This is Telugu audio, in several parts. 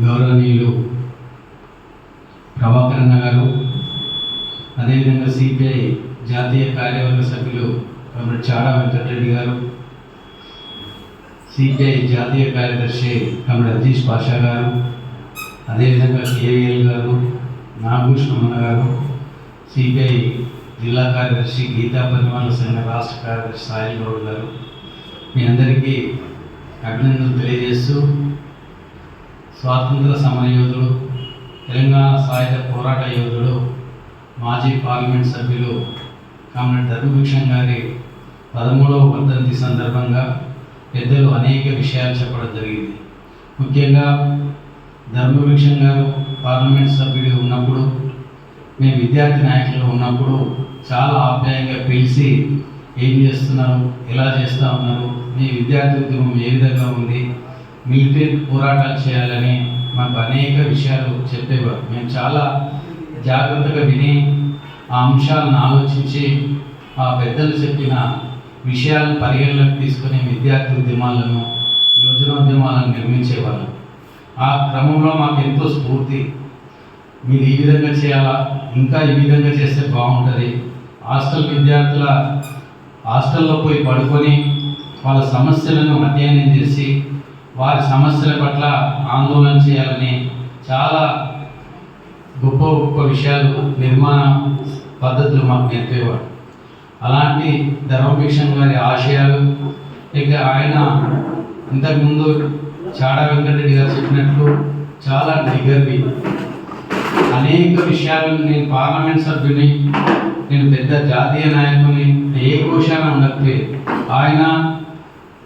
గౌరవనీయులు ప్రభాకరణ గారు అదేవిధంగా సిపిఐ జాతీయ కార్యవర్గ సభ్యులు కామ్రేడ్ చాడా వెంకటరెడ్డి గారు సిపిఐ జాతీయ కార్యదర్శి కామ్రేడ్ అజీష్ పాషా గారు అదేవిధంగా కేవీఎల్ గారు నాగభూషణమన్న గారు సిపిఐ జిల్లా కార్యదర్శి గీతా పరిమాణ సంఘ రాష్ట్ర కార్యదర్శి సాయిల్ గౌడ్ గారు. మీ అందరికీ అభినందనలు తెలియజేస్తూ స్వాతంత్ర సమరయోధుడు తెలంగాణ సాయుధ పోరాట యోధుడు మాజీ పార్లమెంట్ సభ్యులు కామ్రేడ్ ధర్మభిక్షం గారి పదమూడవ వర్ధంతి సందర్భంగా పెద్దలు అనేక విషయాలు చెప్పడం జరిగింది. ముఖ్యంగా ధర్మభిక్షం గారు పార్లమెంట్ సభ్యుడు ఉన్నప్పుడు మేము విద్యార్థి నాయకులు ఉన్నప్పుడు చాలా ఆప్యాయంగా పిలిచి ఏం చేస్తున్నారు ఎలా చేస్తూ ఉన్నారు మీ విద్యార్థి ఉద్యమం ఏ విధంగా ఉంది మిలిటరీ పోరాటాలు చేయాలని మాకు అనేక విషయాలు చెప్పేవారు మేము చాలా జాగ్రత్తగా విని ఆ అంశాలను ఆలోచించి ఆ పెద్దలు చెప్పిన విషయాలను పరిగణలోకి తీసుకుని విద్యార్థి ఉద్యమాలను యోజనోద్యమాలను నిర్మించేవాళ్ళం ఆ క్రమంలో మాకు ఎంతో స్ఫూర్తి. మీరు ఈ విధంగా చేయాలా? ఇంకా ఈ విధంగా చేస్తే బాగుంటుంది. హాస్టల్ విద్యార్థుల హాస్టల్లో పోయి పడుకొని వాళ్ళ సమస్యలను అధ్యయనం చేసి వారి సమస్యల పట్ల ఆందోళన చేయాలని చాలా గొప్ప గొప్ప విషయాలు నిర్మాణ పద్ధతులు మాకు నేర్పేవారు. అలాంటి ధర్మభిక్షం గారి ఆశయాలు ఇక ఆయన ఇంతకుముందు చాడా వెంకటరెడ్డి గారు చెప్పినట్లు చాలా నిగర్వి. అనేక విషయాలు నేను పార్లమెంట్ సభ్యుని నేను పెద్ద జాతీయ నాయకుని ఏ కోశాన ఉండకపోయేది ఆయన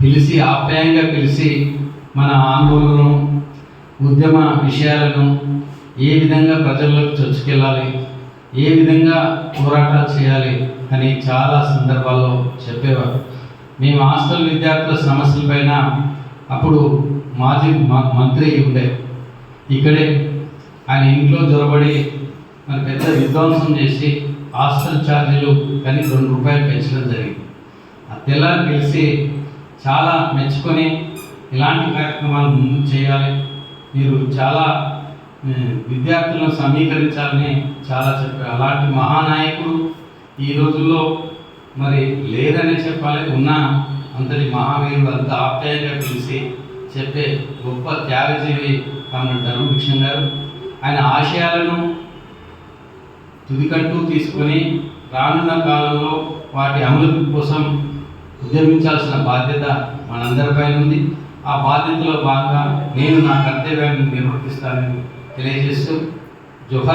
పిలిచి ఆప్యాయంగా పిలిచి మన ఆందోళనను ఉద్యమ విషయాలను ఏ విధంగా ప్రజల్లోకి చొచ్చుకెళ్ళాలి ఏ విధంగా పోరాటాలు చేయాలి అని చాలా సందర్భాల్లో చెప్పేవారు. మేము హాస్టల్ విద్యార్థుల సమస్యలపైన అప్పుడు మాజీ మ- మంత్రి ఉండే. ఇక్కడే ఆయన ఇంట్లో జొరబడి మరి పెద్ద విధ్వంసం చేసి హాస్టల్ ఛార్జీలు కానీ రెండు రూపాయలు పెంచడం జరిగింది. ఆ తెల్లారి పిలిచి చాలా మెచ్చుకొని ఇలాంటి కార్యక్రమాలు ముందు చేయాలి. మీరు చాలా విద్యార్థులను సమీకరించాలని చాలా చెప్పారు. అలాంటి మహానాయకుడు ఈ రోజుల్లో మరి లేరనే చెప్పాలి. ఉన్నా అంతటి మహావీరుడు అంత ఆప్యాయంగా పిలిచి చెప్పే గొప్ప త్యాగజీవి కామ్రేడ్ ధర్మభిక్షం గారు. ఆయన ఆశయాలను తుదికట్టు తీసుకొని రానున్న కాలంలో వాటి అమలు కోసం ఉద్యమించాల్సిన బాధ్యత మనందరిపైన ఉంది. ఆ బాధ్యతలో భాగంగా నేను నా కర్తవ్యాన్ని నిర్వర్తిస్తానని తెలియజేస్తూ జోహార్